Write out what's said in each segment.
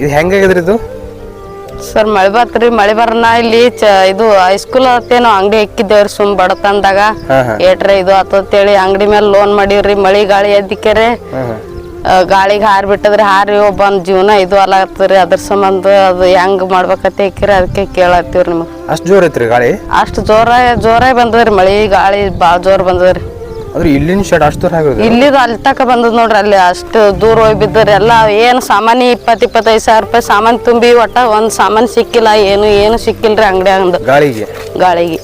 ಇದು ಹೆಂಗಾಗಿದ್ರಿ ಇದು? ಸರ್ ಮಳೆ ಬತ್ರಿ ಮಳೆ ಬರನ ಇಲ್ಲಿ ಚ ಇದು ಹೈಸ್ಕೂಲ್ ಹತ್ತೇನೋ ಅಂಗಡಿ ಇಕ್ಕಿದ್ದೇವ್ರಿ ಸುಮ್ ಬಡತನದಾಗ. ಏಟ್ರೆ ಇದು ಆತಂತೇಳಿ ಅಂಗಡಿ ಮೇಲೆ ಲೋನ್ ಮಾಡೀವ್ರಿ. ಮಳಿ ಗಾಳಿ ಎದ್ದಿಕೆರೆ ಗಾಳಿಗೆ ಹಾರಿ ಬಿಟ್ಟದ್ರಿ. ಹಾರಿ ಒಬ್ಬ ಜೀವನ ಇದು ಅಲಾಗತ್ತದ್ರಿ ಅದ್ರ ಸಂಬಂಧ ಅದು ಹೆಂಗ್ ಮಾಡ್ಬೇಕಂತ ಇಕ್ಕಿರಿ ಅದಕ್ಕೆ ಕೇಳತ್ತೀವ್ರಿ ನಿಮಗೆ. ಅಷ್ಟು ಜೋರ್ ಐತ್ರಿ ಗಾಳಿ? ಅಷ್ಟು ಜೋರ ಜೋರ ಬಂದದ್ರಿ ಮಳಿ ಗಾಳಿ ಭಾಳ ಜೋರ್ ಬಂದದ್ರಿ. ಅಂದ್ರೆ ಇಲ್ಲಿನ ಶೆಡ್ ಅಷ್ಟು ದೂರ ಆಗಿರೋದು ಇಲ್ಲಿದು ಅಲ್ಲಿ ತಕ ಬಂದದ್ ನೋಡ್ರಿ ಅಲ್ಲಿ ಅಷ್ಟು ದೂರ ಹೋಗಿ ಬಿದ್ದರಿ ಎಲ್ಲ ಏನು ಸಾಮಾನಿ ಇಪ್ಪತ್ತು ಇಪ್ಪತ್ತೈದು ಸಾವಿರ ರೂಪಾಯಿ ಸಾಮಾನು ತುಂಬಿ ಒಟ್ಟ ಒಂದ್ ಸಾಮಾನು ಸಿಕ್ಕಿಲ್ಲ ಏನು ಏನು ಸಿಕ್ಕಿಲ್ರಿ ಅಂಗಡಿ ಅಂದ್. ಗಾಳಿಗೆ. ಗಾಳಿಗೆ.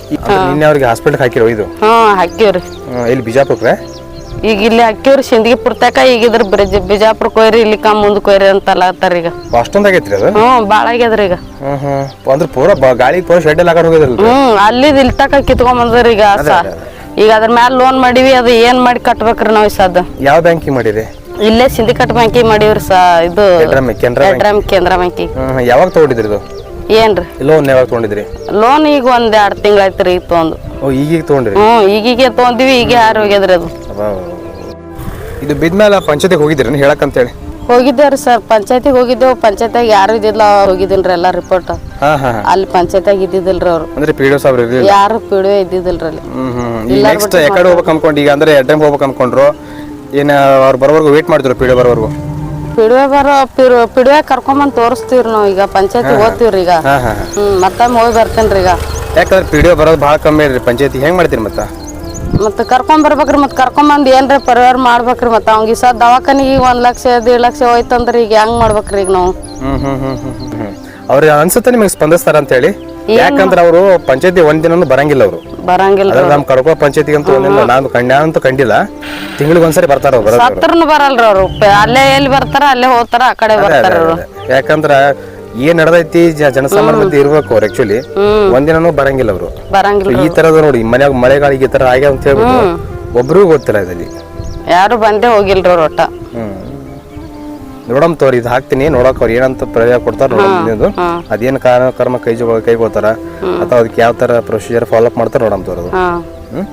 ನಿನ್ನೆ ಅವ್ರಿಗೆ ಹಾಸ್ಪಿಟ್ಲ್ ಹಾಕಿರೋ ಇದು? ಹಾ ಹಾಕಿವ್ರಿ ಹ್ಮ್, ಇಲ್ಲಿ ಬಿಜಾಪುರಕ್ಕೆ? ಈಗ ಇಲ್ಲಿ ಹಾಕಿವ್ರಿ ಸಿಂದಗಿ ಪುರ್ತಕ ಈಗ ಇದ್ರ ಬ್ರಿಜ್ ಬಿಜಾಪುರ ಕೊಯ್ರಿ ಇಲ್ಲಿ ಕಮ್ ಮುಂದ್ ಕೊಯ್ರಿ ಅಂತಲ್ಲ ಅತ್ತಾರ ಈಗ. ಅಷ್ಟೊಂದಾಗೈತ್ರಿ ಅದು? ಹ್ಮ್ ಭಾಳ ಆಗ್ಯದ್ರಿ ಈಗ. ಹ್ಮ್ ಹ್ಮ್ ಅಂದ್ರೆ ಪೂರ ಬ- ಗಾಳಿಗೆ ಪೂರ ಶೆಡ್ ಎಲ್ಲ ಹಾಕೊಂಡು ಹೋಗಿದ್ರಲ್ರಿ? ಹ್ಮ್ ಅಲ್ಲಿದ್ ಇಲ್ಲಿ ತಕ ಕಿತ್ಕೊಂಡ್ ಬಂದ್ರಿ ಈಗ ಸ- ಈಗ ಅದ್ರ ಮ್ಯಾಲ ಲೋನ್ ಮಾಡಿವಿ ಅದು ಏನ್ ಮಾಡಿ ಕಟ್ಬೇಕ್ರಿ ನಾವು ಸದ್? ಯಾವ ಬ್ಯಾಂಕಿಗೆ ಮಾಡಿರಿ? ಇಲ್ಲೇ ಸಿಂಧಿಕಟ್ ಬ್ಯಾಂಕಿಗೆ ಮಾಡಿವ್ರಿ ಸ ಇದು ಕೆನರಾ ಕೆನರಾ ಬ್ಯಾಂಕ್ ಎಡ್ರಮ್ ಕೇಂದ್ರ ಬ್ಯಾಂಕಿಗೆ ಹ್ಮ್. ಯಾವಾಗ ತಗೊಂಡಿದ್ರಿ ಇದು? ಏನ್ರಿ? ಲೋನ್ ಯಾವಾಗ ತಗೊಂಡಿದ್ರಿ? ಲೋನ್ ಈಗ ಒಂದ್ ಎರಡ್ ತಿಂಗಳಾಯ್ತ್ರಿ ಈಗ ತಗೊಂಡು ಓ ಈಗೀಗ ತಗೊಂಡ್ರಿ? ಹ್ಮ್ ಈಗೀಗೆ ತಗೊಂಡಿವಿ ಈಗ ಯಾರು ಹೋಗ್ಯದ್ರಿ ಅದು. ಇದು ಬಿದ್ಮೇಲೆ ಪಂಚಾಯತಿಗೆ ಹೋಗಿದ್ರಿ ಹೇಳಕ್ಕಂತೇಳಿ ಹೋಗಿದ್ದೇವ್ರಿ ಸರ್. ಪಂಚಾಯತಿಗೆ ಹೋಗಿದ್ದೇವು. ಪಂಚಾಯತಿಯಾಗ ಯಾರು ಇದ್ದಿಲ್ಲ ಹೋಗಿದಿಲ್ರಿ ಎಲ್ಲ ರಿಪೋರ್ಟ್ ಹಾ ಹಾ ಹಾ. ಅಲ್ಲಿ ಪಂಚಾಯತಿಯಾಗ ಇದ್ದಿದ್ದಿಲ್ರಿ ಅವ್ರು. ಅಂದ್ರೆ ಪಿ ಡಿ ಒ ಸಾಬ್ರು ಇರ್ಲಿಲ್ಲ ಯಾರು ಪಿಡುವೆ ಇದ್ದಿದ್ದಿಲ್ರಿ ಅಲ್ಲಿ. ಹ್ಮ್ ಹ್ಮ್ ಈಗ ನೆಕ್ಸ್ಟ್ ಯಾಕಡೆ ಹೋಗ್ಬೇಕು ಅನ್ಕೊಂಡು ಈಗ ಅಂದ್ರೆ ಎಡ್ಡಂಗ್ ಹೋಗ್ಬೇಕು ಅನ್ಕೊಂಡ್ರು. ಏನ ಅವ್ರು ಬರೋವರೆಗೂ ವೇಟ್ ಮಾಡ್ತಿದ್ರು ಪಿ ಡಿ ಒ ಬರೋವರೆಗೂ? ಪಿಡುವೆ ಬರೋ ಪಿಡು ಪಿಡುವೆ ಕರ್ಕೊಂಬಂದ್ ತೋರಿಸ್ತೀವ್ರಿ ನಾವು ಈಗ. ಪಂಚಾಯತಿ ಓದ್ತೀವ್ರಿ ಈಗ. ಹಾ ಹಾ ಹಾ. ಹ್ಮ್ ಮತ್ತೊಮ್ಮೆ ಹೋಗಿ ಬರ್ತೇನ್ರಿ ಈಗ. ಯಾಕಂದ್ರೆ ಪಿ ಡಿ ಒ ಬರೋದು ಭಾಳ ಕಮ್ಮಿ ಇರ್ರಿ ಪಂಚಾಯತಿ ಹೆಂಗ್ ಮಾಡ್ತೀರಿ ಮತ್ತೆ? ಮತ್ತೆ ಕರ್ಕೊಂಡ್ ಬರ್ಬೇಕ್ರಿ ಮತ್ತೆ ಕರ್ಕೊಂಬಂದ್ ಏನ್ರ ಪರಿಹಾರ ಮಾಡ್ಬೇಕ್ರಿ ಮತ್ತು ಅವ್ನಿಗೆ ಸರ್ ದವಾಖಾನಿಗೆ ಈಗ ಒಂದ್ ಲಕ್ಷ ದೇಡ್ ಲಕ್ಷ ಹೋಯ್ತಂದ್ರೆ ಈಗ ಹೆಂಗ್ ಮಾಡ್ಬೇಕ್ರಿ ಈಗ ನಾವು? ಹ್ಮ್ ಹ್ಮ್ ಹ್ಮ್ ಹ್ಮ್ ಹ್ಮ್ ಹ್ಮ್. ಅವ್ರಿಗೆ ಅನ್ಸುತ್ತೆ ನಿಮಗೆ ಸ್ಪಂದಿಸ್ತಾರ ಅಂತ ಹೇಳಿ? ಯಾಕಂದ್ರೆ ಅವರು ಪಂಚಾಯತಿ ಒಂದ್ ದಿನನೂ ಬರಂಗಿಲ್ಲ ಅವರು. ಬರಂಗಿಲ್ಲ ಅದ್ರ ನಮ್ ಕಡ್ಕೋ ಪಂಚಾಯತಿಗೆ ಅಂತೂ ಒಂದಿಲ್ಲ ನಾನು ಅಂತೂ ಕಂಡಿಲ್ಲ. ತಿಂಗಳಿಗೆ ಒಂದ್ಸರಿ ಬರ್ತಾರ ಅವ್ರು ಬರೋದು ಸತ್ರನು ಬರಲ್ರಿ ಅವ್ರು. ಅಲ್ಲೇ ಎಲ್ಲಿ ಬರ್ತಾರ ಅಲ್ಲೇ ಹೋಗ್ತಾರ ಆ ಕಡೆ ಬರ್ತಾರ ಅವ್ರು ಯಾಕಂದ್ರ ಏನ್ ನಡೆದೈತಿ ಜನಸಾಮಾನ್ಯ ಮಧ್ಯೆ ಇರ್ಬೇಕು ಅವ್ರು ಆಕ್ಚುಲಿ ಒಂದಿನೂ ಬರಂಗಿಲ್ಲ ಅವರು. ಬರಂಗಿಲ್ಲ ಈ ತರದ ನೋಡಿ ಮನ್ಯಾಗ ಮಳೆಗಾಳಿಗೆ ಈ ತರ ಆಗ್ಯಾವ ಅಂತ ಹೇಳ್ಬಿಟ್ಟು ಒಬ್ರು ಗೊತ್ತಿಲ್ಲ ಇದರಲ್ಲಿ. ಯಾರು ಬಂದೇ ಹೋಗಿಲ್ರಿ ಅವ್ರ ಒಟ್ಟ. ನೋಡಮ್ ತೋರಿ ಇದು ಹಾಕ್ತೀನಿ ನೋಡಕ್ ಅವ್ರು ಏನಂತ ಪ್ರಯೋಗ ಕೊಡ್ತಾರ ನೋಡೋದು ಅದೇನ್ ಕಾರಣ ಕರ್ಮ ಕೈ ಕೈಗೊಳ್ತಾರ ಅಥವಾ ಅದಕ್ಕೆ ಯಾವ ತರ ಪ್ರೊಸೀಜರ್ ಫಾಲೋ ಅಪ್ ಮಾಡ್ತಾರ ನೋಡಮ್ ತೋರದು. ಹ್ಮ್.